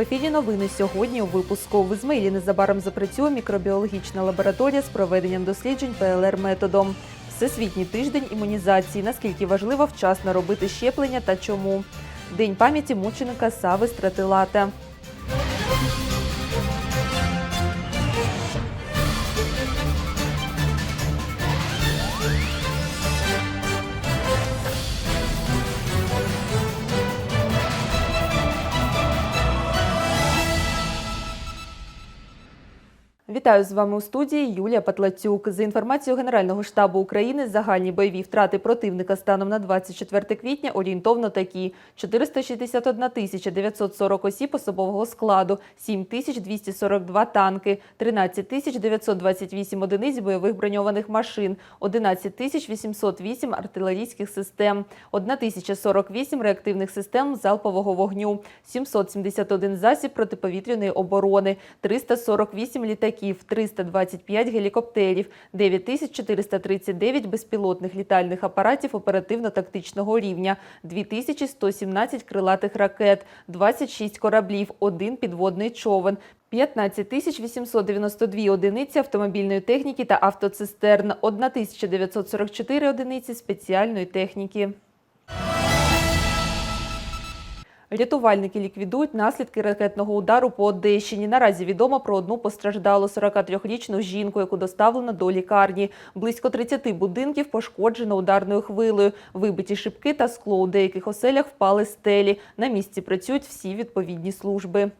ефірі новини сьогодні у випуску. В Ізмаїлі незабаром запрацює мікробіологічна лабораторія з проведенням досліджень ПЛР методом. Всесвітній тиждень імунізації. Наскільки важливо вчасно робити щеплення та чому? День пам'яті мученика Сави Стратилата. Вітаю з вами у студії Юлія Патлацюк. За інформацією Генерального штабу України, загальні бойові втрати противника станом на 24 квітня орієнтовно такі: 461 тисяча 940 осіб особового складу, 7 тисяч 242 танки, 13 тисяч 928 одиниць бойових броньованих машин, 11 тисяч 808 артилерійських систем, 1 тисяча 48 реактивних систем залпового вогню, 771 засіб протиповітряної оборони, 348 літаків, 325 гелікоптерів, 9439 безпілотних літальних апаратів оперативно-тактичного рівня, 2117 крилатих ракет, 26 кораблів, 1 підводний човен, 15 892 одиниці автомобільної техніки та автоцистерн, 1944 одиниці спеціальної техніки. Рятувальники ліквідують наслідки ракетного удару по Одещині. Наразі відомо про одну постраждалу 43-річну жінку, яку доставлено до лікарні. Близько 30 будинків пошкоджено ударною хвилею. Вибиті шибки та скло у деяких оселях впали стелі. На місці працюють всі відповідні служби.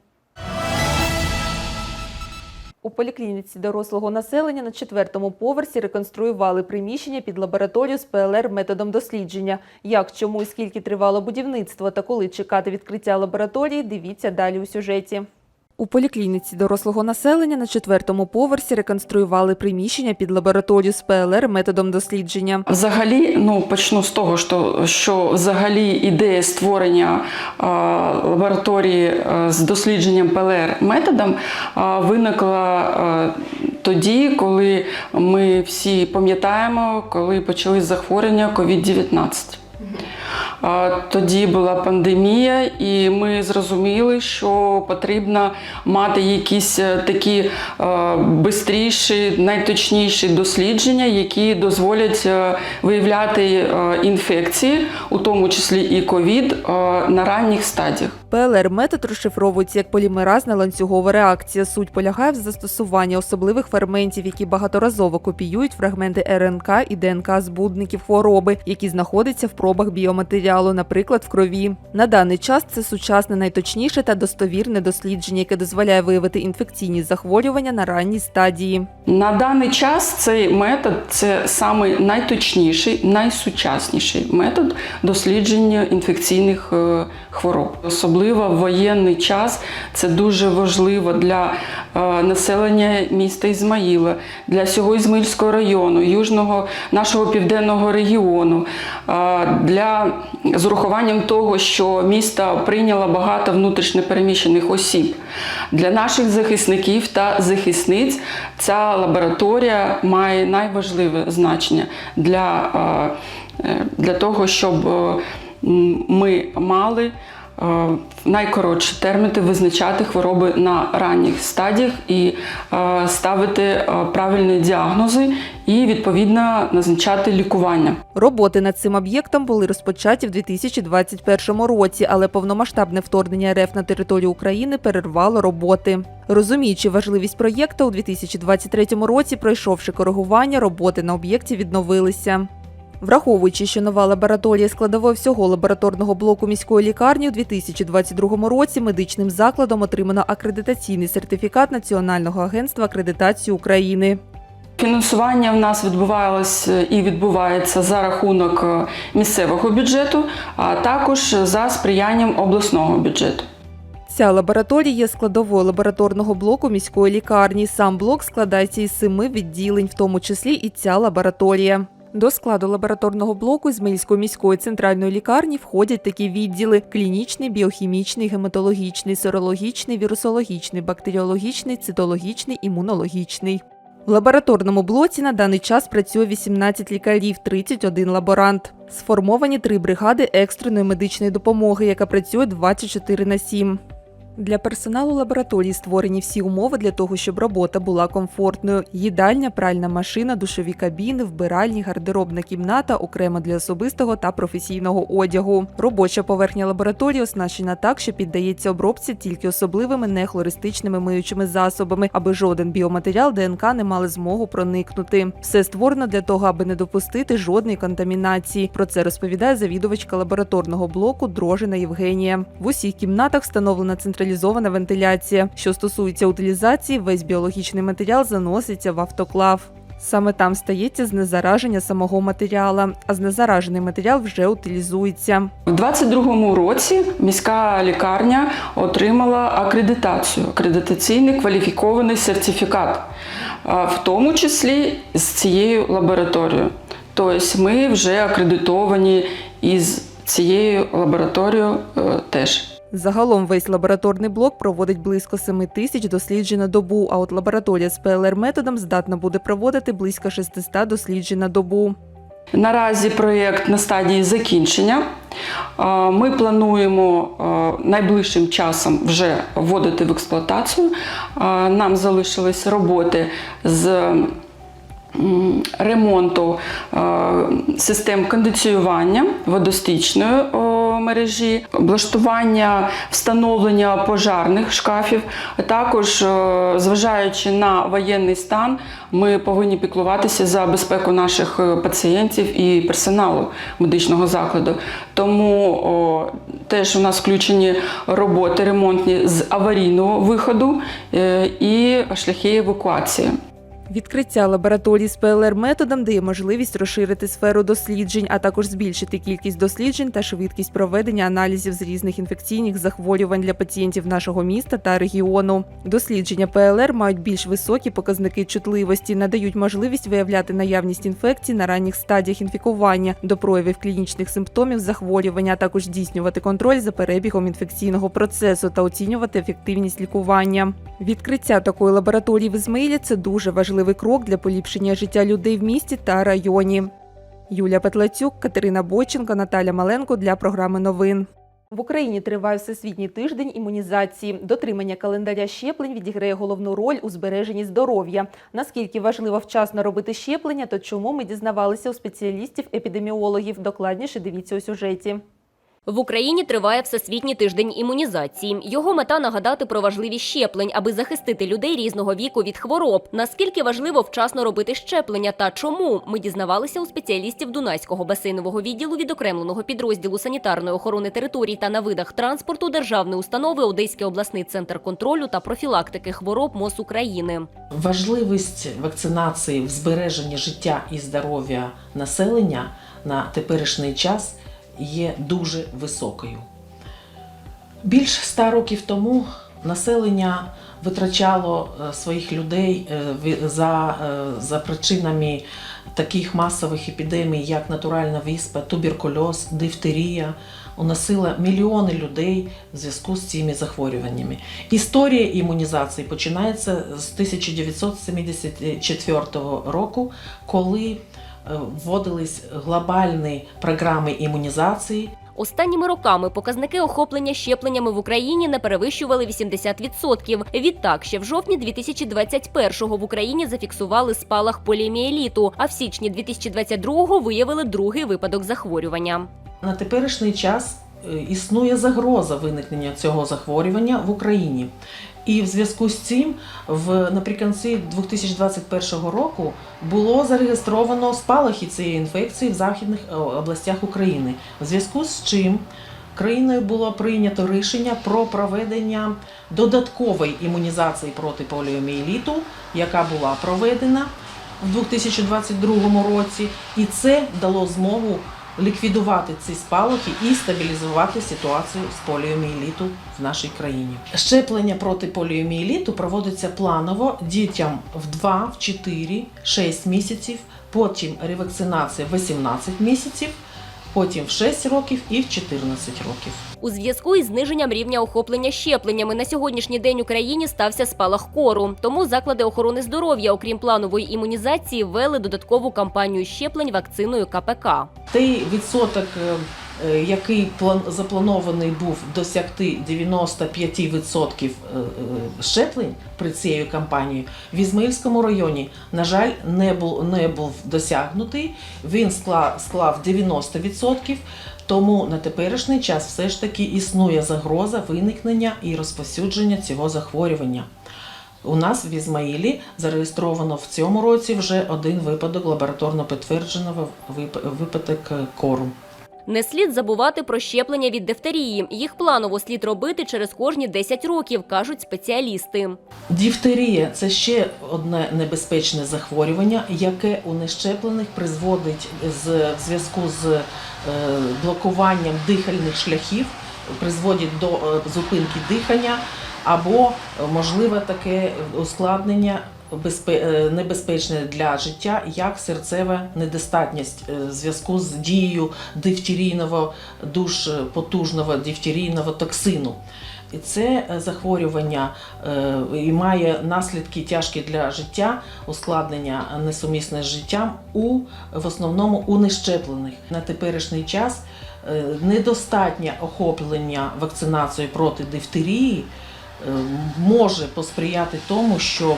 У поліклініці дорослого населення на четвертому поверсі реконструювали приміщення під лабораторію з ПЛР методом дослідження. Як, чому і скільки тривало будівництво та коли чекати відкриття лабораторії, дивіться далі у сюжеті. У поліклініці дорослого населення на четвертому поверсі реконструювали приміщення під лабораторію з ПЛР методом дослідження. Взагалі, ну почну з того, що, що взагалі ідея створення е, лабораторії е, з дослідженням ПЛР методом е, виникла е, тоді, коли ми всі пам'ятаємо, коли почались захворювання COVID-19. Е, Тоді була пандемія, і ми зрозуміли, що потрібно мати якісь е, такі е, бистріші, найточніші дослідження, які дозволять е, виявляти е, інфекції, у тому числі і ковід, е, на ранніх стадіях. ПЛР-метод розшифровується як полімеразна ланцюгова реакція. Суть полягає в застосуванні особливих ферментів, які багаторазово копіюють фрагменти РНК і ДНК збудників хвороби, які знаходяться в пробах біоматеріалу, наприклад, в крові. На даний час це сучасне, найточніше та достовірне дослідження, яке дозволяє виявити інфекційні захворювання на ранній стадії. На даний час цей метод це саме найточніший, найсучасніший метод дослідження інфекційних е, хвороб. Особливо в воєнний час це дуже важливо для е, населення міста Ізмаїла, для всього Ізмаїльського району, южного нашого південного регіону, е, для з урахуванням того, що місто прийняло багато внутрішньопереміщених осіб. Для наших захисників та захисниць ця лабораторія має найважливе значення для, е, для того, щоб ми мали е, найкоротші терміни визначати хвороби на ранніх стадіях і е, ставити е, правильні діагнози і відповідно назначати лікування. Роботи над цим об'єктом були розпочаті в 2021 році, але повномасштабне вторгнення РФ на територію України перервало роботи. Розуміючи важливість проєкту, у 2023 році, пройшовши коригування, роботи на об'єкті відновилися. Враховуючи, що нова лабораторія складової всього лабораторного блоку міської лікарні у 2022 році медичним закладом отримано акредитаційний сертифікат Національного агентства акредитації України. Фінансування в нас відбувалося і відбувається за рахунок е, місцевого бюджету, а також за сприянням обласного бюджету. Ця лабораторія є складовою лабораторного блоку міської лікарні. Сам блок складається із семи відділень, в тому числі і ця лабораторія. До складу лабораторного блоку Ізмаїльської міської центральної лікарні входять такі відділи: клінічний, біохімічний, гематологічний, серологічний, вірусологічний, бактеріологічний, цитологічний, імунологічний. В лабораторному блоці на даний час працює 18 лікарів, 31 лаборант. Сформовані три бригади екстреної медичної допомоги, яка працює 24 на 7. Для персоналу лабораторії створені всі умови для того, щоб робота була комфортною: їдальня, пральна машина, душові кабіни, вбиральні, гардеробна кімната, окремо для особистого та професійного одягу. Робоча поверхня лабораторії оснащена так, що піддається обробці тільки особливими нехлористичними миючими засобами, аби жоден біоматеріал ДНК не мали змогу проникнути. Все створено для того, аби не допустити жодної контамінації. Про це розповідає завідувачка лабораторного блоку Дрожина Євгенія. В усіх кімнатах встановлена централізована вентиляція. Що стосується утилізації, весь біологічний матеріал заноситься в автоклав. Саме там стається знезараження самого матеріала, а знезаражений матеріал вже утилізується. У 22-му році міська лікарня отримала акредитацію, акредитаційний кваліфікований сертифікат, в тому числі з цією лабораторією. Тобто ми вже акредитовані із цією лабораторією е, теж. Загалом весь лабораторний блок проводить близько 7 тисяч досліджень на добу, а от лабораторія з ПЛР методом здатна буде проводити близько 600 досліджень на добу. Наразі проєкт на стадії закінчення. Е, Ми плануємо е, найближчим часом вже вводити в експлуатацію. Е, Нам залишились роботи з ремонту систем кондиціювання водостічної мережі, облаштування встановлення пожарних шкафів. Також, е, зважаючи на воєнний стан, ми повинні піклуватися за безпеку наших е, пацієнтів і персоналу медичного закладу. Тому о, теж у нас включені роботи ремонтні з аварійного виходу е, і шляхи евакуації. Відкриття лабораторії з ПЛР методом дає можливість розширити сферу досліджень, а також збільшити кількість досліджень та швидкість проведення аналізів з різних інфекційних захворювань для пацієнтів нашого міста та регіону. Дослідження ПЛР мають більш високі показники чутливості, надають можливість виявляти наявність інфекцій на ранніх стадіях інфікування до проявів клінічних симптомів захворювання, а також здійснювати контроль за перебігом інфекційного процесу та оцінювати ефективність лікування. Відкриття такої лабораторії в Ізмаїлі – це дуже важливий крок для поліпшення життя людей в місті та районі. Юлія Петлацюк, Катерина Бойченко, Наталя Маленко для програми новин. В Україні триває всесвітній тиждень імунізації. Дотримання календаря щеплень відіграє головну роль у збереженні здоров'я. Наскільки важливо вчасно робити щеплення, то чому ми дізнавалися у спеціалістів-епідеміологів. Докладніше дивіться у сюжеті. В Україні триває Всесвітній тиждень імунізації. Його мета нагадати про важливість щеплень, аби захистити людей різного віку від хвороб. Наскільки важливо вчасно робити щеплення та чому ми дізнавалися у спеціалістів Дунайського басейнового відділу відокремленого підрозділу санітарної охорони територій та на видах транспорту державної установи Одеський обласний центр контролю та профілактики хвороб МОЗ України. Важливість вакцинації в збереженні життя і здоров'я населення на теперішній час є дуже високою. Більш ста років тому населення витрачало е, своїх людей е, за, е, за причинами таких масових епідемій, як натуральна віспа, туберкульоз, дифтерія. Уносила мільйони людей в зв'язку з цими захворюваннями. Історія імунізації починається з 1974 року, коли вводились глобальні програми імунізації, Останніми роками показники охоплення щепленнями в Україні не перевищували 80%. Відтак, ще в жовтні 2021-го в Україні зафіксували спалах поліомієліту, а в січні 2022-го виявили другий випадок захворювання. На теперішній час е, існує загроза виникнення цього захворювання в Україні. І в зв'язку з цим в наприкінці 2021 року було зареєстровано спалахи цієї інфекції в західних е, областях України. В зв'язку з чим країною було прийнято рішення про проведення додаткової імунізації проти поліомієліту, яка була проведена в 2022 році, і це дало змогу ліквідувати ці спалахи і стабілізувати ситуацію з поліомієліту в нашій країні. Щеплення проти поліомієліту проводиться планово дітям в 2, в 4, 6 місяців, потім ревакцинація 18 місяців, потім в 6 років і в 14 років. У зв'язку із зниженням рівня охоплення щепленнями на сьогоднішній день Україні стався спалах кору. Тому заклади охорони здоров'я, окрім планової імунізації, ввели додаткову кампанію щеплень вакциною КПК. Той відсоток е, який план- запланований був досягти 95% е, е, щеплень при цієї кампанії, в Ізмаїльському районі, на жаль, не був, не був досягнутий. Він склав, склав 90%. Тому на теперішній час все ж таки існує загроза виникнення і розповсюдження цього захворювання. У нас в Ізмаїлі зареєстровано в цьому році вже один випадок лабораторно підтвердженого вип- випадок е, кору. Не слід забувати про щеплення від дифтерії. Їх планово слід робити через кожні 10 років, кажуть спеціалісти. Дифтерія це ще одне небезпечне захворювання, яке у нещеплених призводить з в зв'язку з е, блокуванням дихальних шляхів, призводить до е, зупинки дихання або можливе таке ускладнення. Е, Небезпечне для життя, як серцева недостатність е, в зв'язку з дією дифтерійного, дуже потужного дифтерійного токсину. І це е, захворювання і має наслідки тяжкі для життя, ускладнення несумісне з життям у в основному у нещеплених. На теперішній час недостатнє охоплення вакцинацією проти дифтерії може посприяти тому, що е,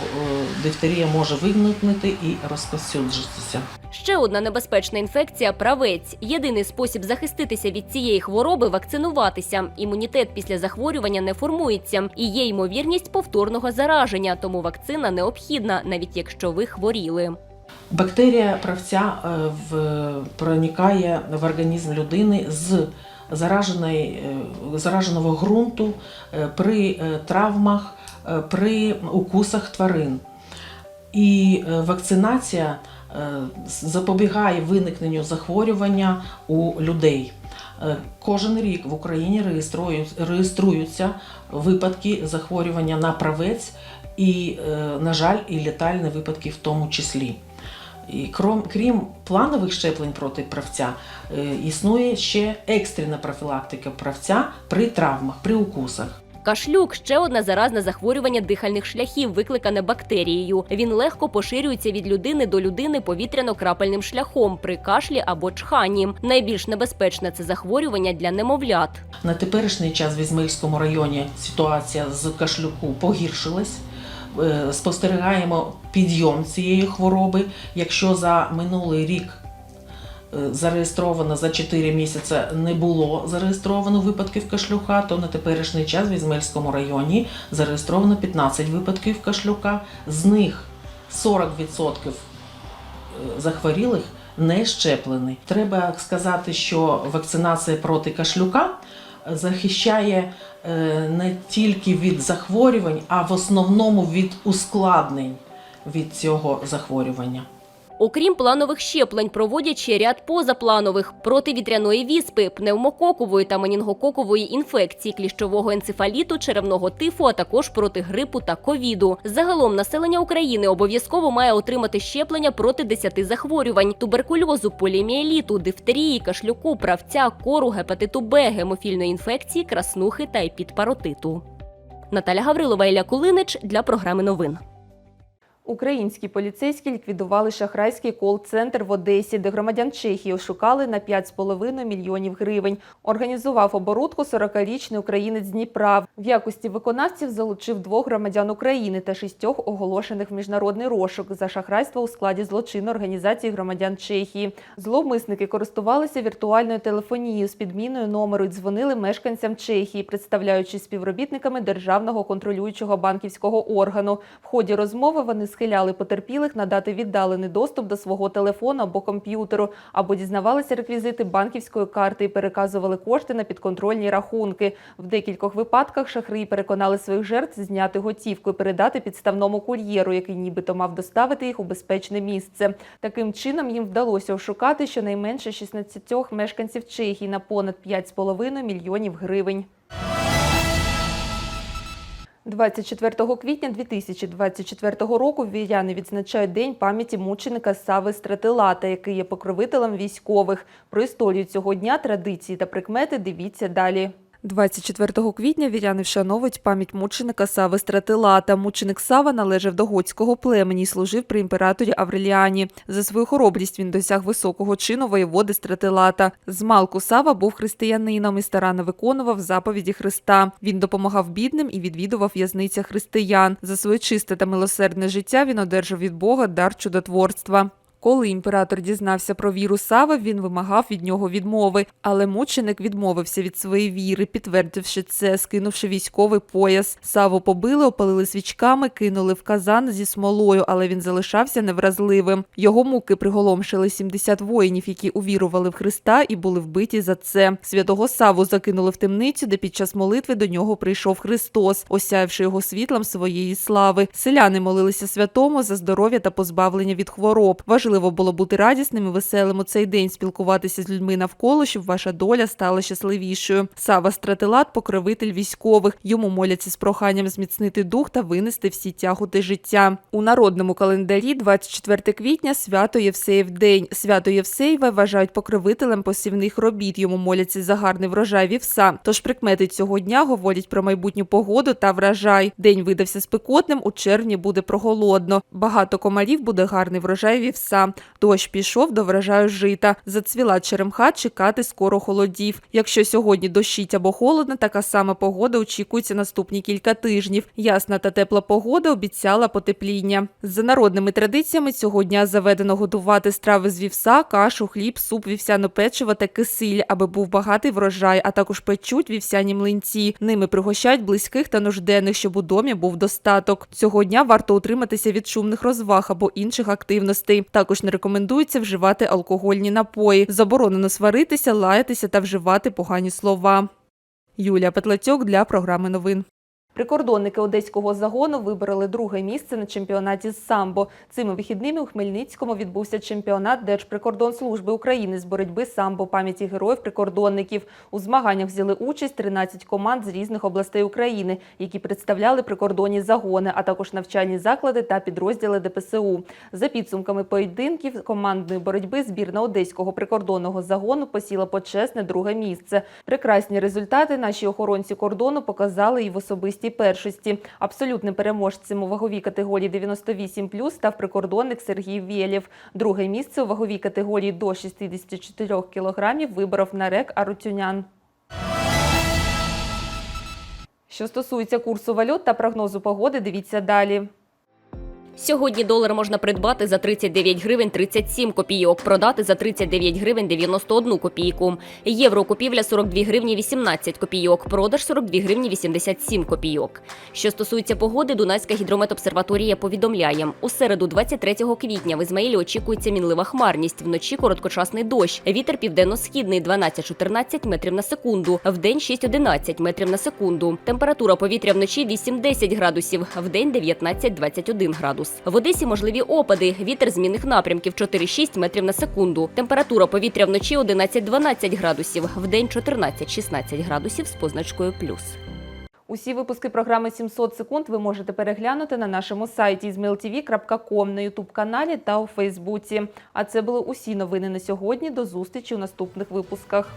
дифтерія може виникнути і розповсюджитися. Ще одна небезпечна інфекція правець. Єдиний спосіб захиститися від цієї хвороби вакцинуватися. Імунітет після захворювання не формується і є ймовірність повторного зараження, тому вакцина необхідна, навіть якщо ви хворіли. Бактерія правця е, в, проникає в організм людини з е, зараженого ґрунту е, при е, травмах, е, при укусах тварин. І е, вакцинація е, запобігає виникненню захворювання у людей. Е, Кожен рік в Україні реєструються випадки захворювання на правець і, е, на жаль, і летальні випадки в тому числі. І крім, крім планових щеплень проти правця, е, існує ще екстрена профілактика правця при травмах, при укусах. Кашлюк ще одне заразне захворювання дихальних шляхів, викликане бактерією. Він легко поширюється від людини до людини повітряно-крапельним шляхом при кашлі або чханні. Найбільш небезпечне це захворювання для немовлят. На теперішній час в Ізмаїльському районі ситуація з кашлюку погіршилась. Е, Спостерігаємо підйом цієї хвороби. Якщо за минулий рік е, зареєстровано за 4 місяці не було зареєстровано випадків кашлюка, то на теперішній час в Ізмаїльському районі зареєстровано 15 випадків кашлюка. З них 40% захворілих не щеплені. Треба сказати, що вакцинація проти кашлюка захищає е, не тільки від захворювань, а в основному від ускладнень від цього захворювання. Окрім планових щеплень, проводять ще ряд позапланових проти вітряної віспи, пневмококової та менінгококової інфекції, кліщового енцефаліту, черевного тифу, а також проти грипу та ковіду. Загалом населення України обов'язково має отримати щеплення проти 10 захворювань: туберкульозу, поліоміеліту, дифтерії, кашлюку, правця, кору, гепатиту Б, гемофільної інфекції, краснухи та епідпаротиту. Наталя Гаврилова Ілля Кулинич для програми новин. Українські поліцейські ліквідували шахрайський кол-центр в Одесі, де громадян Чехії ошукали на 5,5 мільйонів гривень. Організував оборудку 40-річний українець Дніпра. В якості виконавців залучив двох громадян України та шістьох оголошених в міжнародний розшук за шахрайство у складі злочину організації громадян Чехії. Зловмисники користувалися віртуальною телефонією з підміною номеру і дзвонили мешканцям Чехії, представляючись співробітниками державного контролюючого банківського органу. В ході розмови вони схиляли потерпілих надати віддалений доступ до свого телефону або комп'ютеру, або дізнавалися реквізити банківської карти і переказували кошти на підконтрольні рахунки. В декількох випадках шахраї переконали своїх жертв зняти готівку і передати підставному кур'єру, який нібито мав доставити їх у безпечне місце. Таким чином їм вдалося ошукати щонайменше 16 мешканців Чехії на понад 5,5 мільйонів гривень. 24 квітня 2024 року віряни відзначають День пам'яті мученика Сави Стратилата, який є покровителем військових. Про історію цього дня, традиції та прикмети дивіться далі. 24 квітня віряни вшановують пам'ять мученика Сави Стратилата. Мученик Сава належав до готського племені і служив при імператорі Авреліані. За свою хоробрість він досяг високого чину воєводи Стратилата. З малку Сава був християнином і старанно виконував заповіді Христа. Він допомагав бідним і відвідував в'язниця християн. За своє чисте та милосердне життя він одержав від Бога дар чудотворства. Коли імператор дізнався про віру Сави, він вимагав від нього відмови, але мученик відмовився від своєї віри, підтвердивши це, скинувши військовий пояс. Саву побили, опалили свічками, кинули в казан зі смолою, але він залишався невразливим. Його муки приголомшили 70 воїнів, які увірували в Христа і були вбиті за це. Святого Саву закинули в темницю, де під час молитви до нього прийшов Христос, осяявши його світлом своєї слави. Селяни молилися святому за здоров'я та позбавлення від хвороб. Важливо було бути радісним і веселим у цей день, спілкуватися з людьми навколо, щоб ваша доля стала щасливішою. Сава Стратилат, покровитель військових. Йому моляться з проханням зміцнити дух та винести всі тяготи життя. У народному календарі 24 квітня свято Євсеїв день. Свято Євсеєва вважають покровителем посівних робіт. Йому моляться за гарний врожай вівса. Тож прикмети цього дня говорять про майбутню погоду та врожай. День видався спекотним, у червні буде проголодно. Багато комарів буде гарний врожай вівса. Дощ пішов до врожаю жита. Зацвіла черемха, чекати скоро холодів. Якщо сьогодні дощить або холодно, така сама погода очікується наступні кілька тижнів. Ясна та тепла погода обіцяла потепління. За народними традиціями цього дня заведено готувати страви з вівса, кашу, хліб, суп, вівсяне печиво та кисиль, аби був багатий врожай, а також печуть вівсяні млинці. Ними пригощають близьких та нужденних, щоб у домі був достаток. Цього дня варто утриматися від шумних розваг або інших активностей. Також не рекомендується вживати алкогольні напої. Заборонено сваритися, лаятися та вживати погані слова. Юлія Петлацьок для програми новин. Прикордонники одеського загону вибороли друге місце на чемпіонаті з самбо. Цими вихідними у Хмельницькому відбувся чемпіонат Держприкордонслужби України з боротьби самбо пам'яті героїв-прикордонників. У змаганнях взяли участь 13 команд з різних областей України, які представляли прикордонні загони, а також навчальні заклади та підрозділи ДПСУ. За підсумками поєдинків командної боротьби збірна одеського прикордонного загону посіла почесне друге місце. Прекрасні результати наші охоронці кордону показали і в особистій першості. Абсолютним переможцем у ваговій категорії 98+, став прикордонник Сергій Вєлєв. Друге місце у ваговій категорії до 64 кілограмів виборов Нарек Арутюнян. Що стосується курсу валют та прогнозу погоди, дивіться далі. Сьогодні долар можна придбати за 39 гривень 37 копійок, продати за 39 гривень 91 копійку. Євро купівля 42 гривні 18 копійок, продаж 42 гривні 87 копійок. Що стосується погоди, Дунайська гідрометобсерваторія повідомляє, у середу 23 квітня в Ізмаїлі очікується мінлива хмарність, вночі короткочасний дощ, вітер південно-східний 12-14 метрів на секунду, вдень 6-11 метрів на секунду. Температура повітря вночі 8-10 градусів, вдень 19-21 градус. В Одесі можливі опади. Вітер змінних напрямків 4-6 метрів на секунду. Температура повітря вночі 11-12 градусів, вдень 14-16 градусів з позначкою плюс. Усі випуски програми «700 секунд ви можете переглянути на нашому сайті izmailtv.com, на ютуб-каналі та у Фейсбуці. А це були усі новини на сьогодні. До зустрічі у наступних випусках.